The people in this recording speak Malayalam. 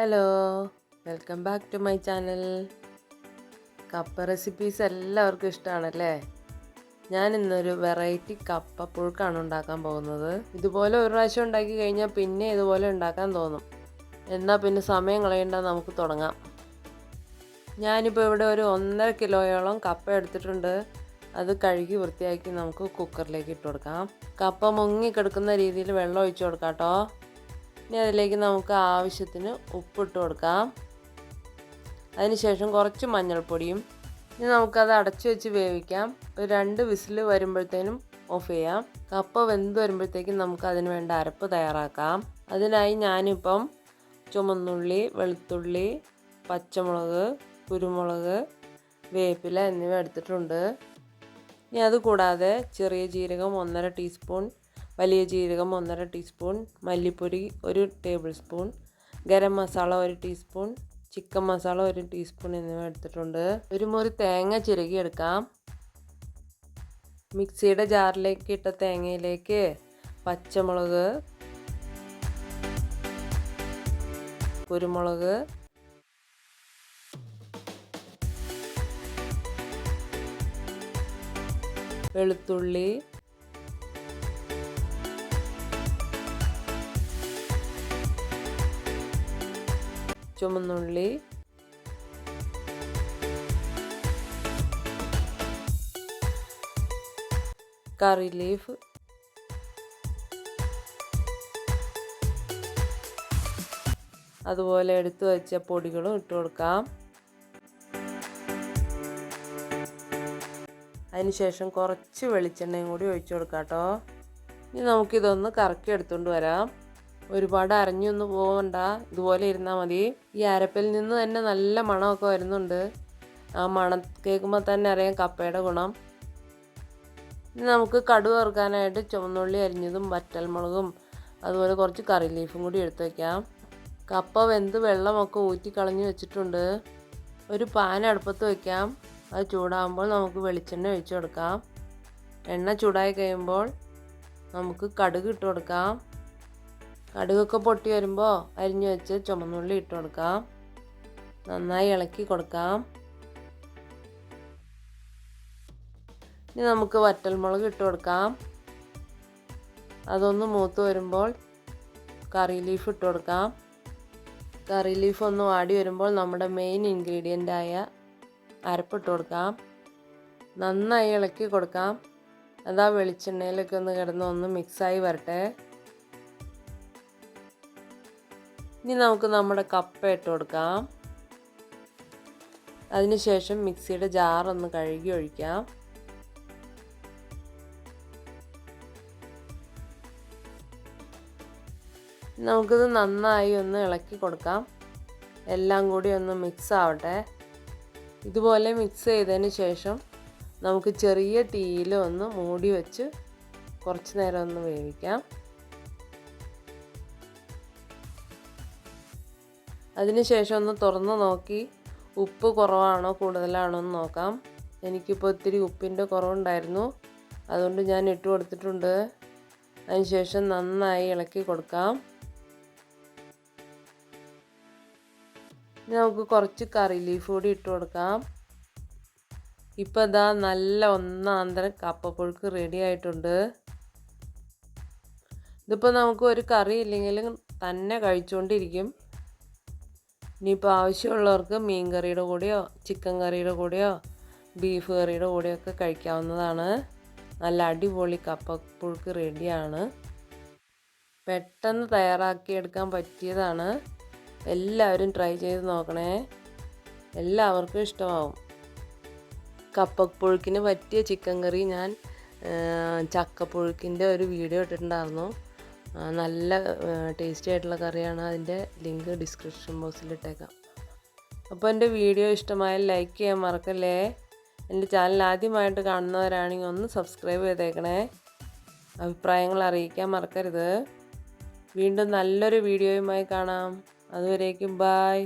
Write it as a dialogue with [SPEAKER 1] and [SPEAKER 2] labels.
[SPEAKER 1] Hello welcome back to my channel. കപ്പ റെസിപ്പീസ് എല്ലാവർക്കും ഇഷ്ടമാണല്ലേ ഞാൻ ഇന്നൊരു വെറൈറ്റി കപ്പ പുഴുക്കാണ് ഉണ്ടാക്കാൻ പോകുന്നത്. ഇതുപോലെ ഒരു പ്രാവശ്യം ഉണ്ടാക്കി കഴിഞ്ഞാൽ പിന്നെ ഇതുപോലെ ഉണ്ടാക്കാൻ തോന്നും. എന്നാൽ പിന്നെ സമയം കളയണ്ട നമുക്ക് തുടങ്ങാം. ഞാനിപ്പോൾ ഇവിടെ ഒരു ഒന്നര കിലോയോളം കപ്പ എടുത്തിട്ടുണ്ട്. അത് കഴുകി വൃത്തിയാക്കി നമുക്ക് കുക്കറിലേക്ക് ഇട്ട് കൊടുക്കാം. കപ്പ മുങ്ങി കിടക്കുന്ന രീതിയിൽ വെള്ളം ഒഴിച്ചു കൊടുക്കാം കേട്ടോ ഇനി അതിലേക്ക് നമുക്ക് ആവശ്യത്തിന് ഉപ്പിട്ട് കൊടുക്കാം. അതിനുശേഷം കുറച്ച് മഞ്ഞൾപ്പൊടിയും ഇനി നമുക്കത് അടച്ചു വെച്ച് വേവിക്കാം. ഒരു രണ്ട് വിസിൽ വരുമ്പോഴത്തേനും ഓഫ് ചെയ്യാം. കപ്പ വെന്ത് വരുമ്പോഴത്തേക്കും നമുക്ക് അതിന് വേണ്ട അരപ്പ് തയ്യാറാക്കാം. അതിനായി ഞാനിപ്പം ചുമന്നുള്ളി വെളുത്തുള്ളി പച്ചമുളക് കുരുമുളക് വേപ്പില എന്നിവ എടുത്തിട്ടുണ്ട്. ഇനി അതുകൂടാതെ ചെറിയ ജീരകം ഒന്നര ടീസ്പൂൺ വലിയ ജീരകം ഒന്നര ടീസ്പൂൺ മല്ലിപ്പൊടി ഒരു ടേബിൾ സ്പൂൺ ഗരം മസാല ഒരു ടീസ്പൂൺ ചിക്കൻ മസാല ഒരു ടീസ്പൂൺ എന്നിവ എടുത്തിട്ടുണ്ട്. ഒരു മുറി തേങ്ങ ചിരകി എടുക്കാം മിക്സിയുടെ ജാറിലേക്ക് ഇട്ട തേങ്ങയിലേക്ക് പച്ചമുളക് കുരുമുളക് വെളുത്തുള്ളി ചുമന്നുള്ളി. കറി ലീഫ് അതുപോലെ എടുത്തു വെച്ച പൊടികളും ഇട്ട് കൊടുക്കാം. അതിനുശേഷം കുറച്ച് വെളിച്ചെണ്ണയും കൂടി ഒഴിച്ചു കൊടുക്കാം കേട്ടോ. ഇനി നമുക്കിതൊന്ന് കറക്കി എടുത്തുകൊണ്ട് വരാം. ഒരുപാട് അരഞ്ഞൊന്നും പോകണ്ട ഇതുപോലെ ഇരുന്നാൽ മതി. ഈ അരപ്പിൽ നിന്ന് തന്നെ നല്ല മണമൊക്കെ വരുന്നുണ്ട്. ആ മണം കേൾക്കുമ്പോൾ തന്നെ അറിയാം കപ്പയുടെ ഗുണം. ഇനി നമുക്ക് കടു വറുക്കാനായിട്ട് ചുവന്നുള്ളി അരിഞ്ഞതും വറ്റൽമുളകും അതുപോലെ കുറച്ച് കറി ലീഫും കൂടി എടുത്ത് വയ്ക്കാം കപ്പ വെന്ത് വെള്ളമൊക്കെ ഊറ്റി കളഞ്ഞ് വെച്ചിട്ടുണ്ട്. ഒരു പാൻ അടുപ്പത്ത് വയ്ക്കാം അത് ചൂടാകുമ്പോൾ നമുക്ക് വെളിച്ചെണ്ണ ഒഴിച്ചു കൊടുക്കാം. എണ്ണ ചൂടായി കഴിയുമ്പോൾ നമുക്ക് കടുക് ഇട്ട് കൊടുക്കാം. കടുകൊക്കെ പൊട്ടി വരുമ്പോൾ അരിഞ്ഞു വെച്ച് ചുമന്നുള്ളി ഇട്ട് കൊടുക്കാം. നന്നായി ഇളക്കി കൊടുക്കാം. ഇനി നമുക്ക് വറ്റൽമുളക് ഇട്ട് കൊടുക്കാം. അതൊന്ന് മൂത്ത് വരുമ്പോൾ കറി ലീഫ് ഇട്ട് കൊടുക്കാം. കറി ലീഫ് ഒന്ന് വാടി വരുമ്പോൾ നമ്മുടെ മെയിൻ ഇൻഗ്രീഡിയന്റ് ആയ അരപ്പിട്ട് കൊടുക്കാം. നന്നായി ഇളക്കി കൊടുക്കാം. അതാ വെളിച്ചെണ്ണയിലൊക്കെ ഒന്ന് കിടന്ന് ഒന്ന് മിക്സായി വരട്ടെ. ഇനി നമുക്ക് നമ്മുടെ കപ്പ ഇട്ട് കൊടുക്കാം. അതിനുശേഷം മിക്സിയുടെ ജാറൊന്ന് കഴുകി ഒഴിക്കാം. നമുക്കിത് നന്നായി ഒന്ന് ഇളക്കി കൊടുക്കാം. എല്ലാം കൂടി ഒന്ന് മിക്സ് ആവട്ടെ. ഇതുപോലെ മിക്സ് ചെയ്തതിന് ശേഷം നമുക്ക് ചെറിയ തീയിൽ ഒന്ന് മൂടി വെച്ച് കുറച്ച് നേരം ഒന്ന് വേവിക്കാം. അതിനുശേഷം ഒന്ന് തുറന്ന് നോക്കി. ഉപ്പ് കുറവാണോ കൂടുതലാണോ എന്ന് നോക്കാം. എനിക്കിപ്പോൾ ഒത്തിരി ഉപ്പിന്റെ കുറവുണ്ടായിരുന്നു. അതുകൊണ്ട് ഞാൻ ഇട്ട് കൊടുത്തിട്ടുണ്ട്. അതിനുശേഷം നന്നായി ഇളക്കി കൊടുക്കാം. നമുക്ക് കുറച്ച് കറി ലീഫ് കൂടി ഇട്ട് കൊടുക്കാം. ഇപ്പോൾ ഇതാ നല്ല ഒന്നാന്തരം കപ്പപ്പുഴുക്ക് റെഡി ആയിട്ടുണ്ട്. ഇതിപ്പോൾ നമുക്ക് ഒരു കറി ഇല്ലെങ്കിലും തന്നെ കഴിച്ചുകൊണ്ടിരിക്കും ഇനിയിപ്പോൾ ആവശ്യമുള്ളവർക്ക് മീൻ കറിയുടെ കൂടെയോ ചിക്കൻ കറിയുടെ കൂടെയോ ബീഫ് കറിയുടെ കൂടെയോ ഒക്കെ കഴിക്കാവുന്നതാണ്. നല്ല അടിപൊളി കപ്പപ്പുഴുക്ക് റെഡിയാണ്. പെട്ടെന്ന് തയ്യാറാക്കിയെടുക്കാൻ പറ്റിയതാണ്. എല്ലാവരും ട്രൈ ചെയ്ത് നോക്കണേ. എല്ലാവർക്കും ഇഷ്ടമാവും. കപ്പപ്പുഴുക്കിന് പറ്റിയ ചിക്കൻ കറി ഞാൻ ചക്കപ്പുഴുക്കിന്റെ ഒരു വീഡിയോ ഇട്ടിട്ടുണ്ടായിരുന്നു. നല്ല ടേസ്റ്റി ആയിട്ടുള്ള കറിയാണ്. അതിന്റെ ലിങ്ക് ഡിസ്ക്രിപ്ഷൻ ബോക്സിൽ ഇട്ടേക്കാം. അപ്പോൾ എന്റെ വീഡിയോ ഇഷ്ടമായാൽ ലൈക്ക് ചെയ്യാൻ മറക്കല്ലേ? എന്റെ ചാനൽ ആദ്യമായിട്ട് കാണുന്നവരാണെങ്കിൽ ഒന്ന് സബ്സ്ക്രൈബ് ചെയ്തേക്കണേ. അഭിപ്രായങ്ങൾ അറിയിക്കാൻ മറക്കരുത്. വീണ്ടും നല്ലൊരു വീഡിയോയുമായി കാണാം. അതുവരേക്കും ബായ്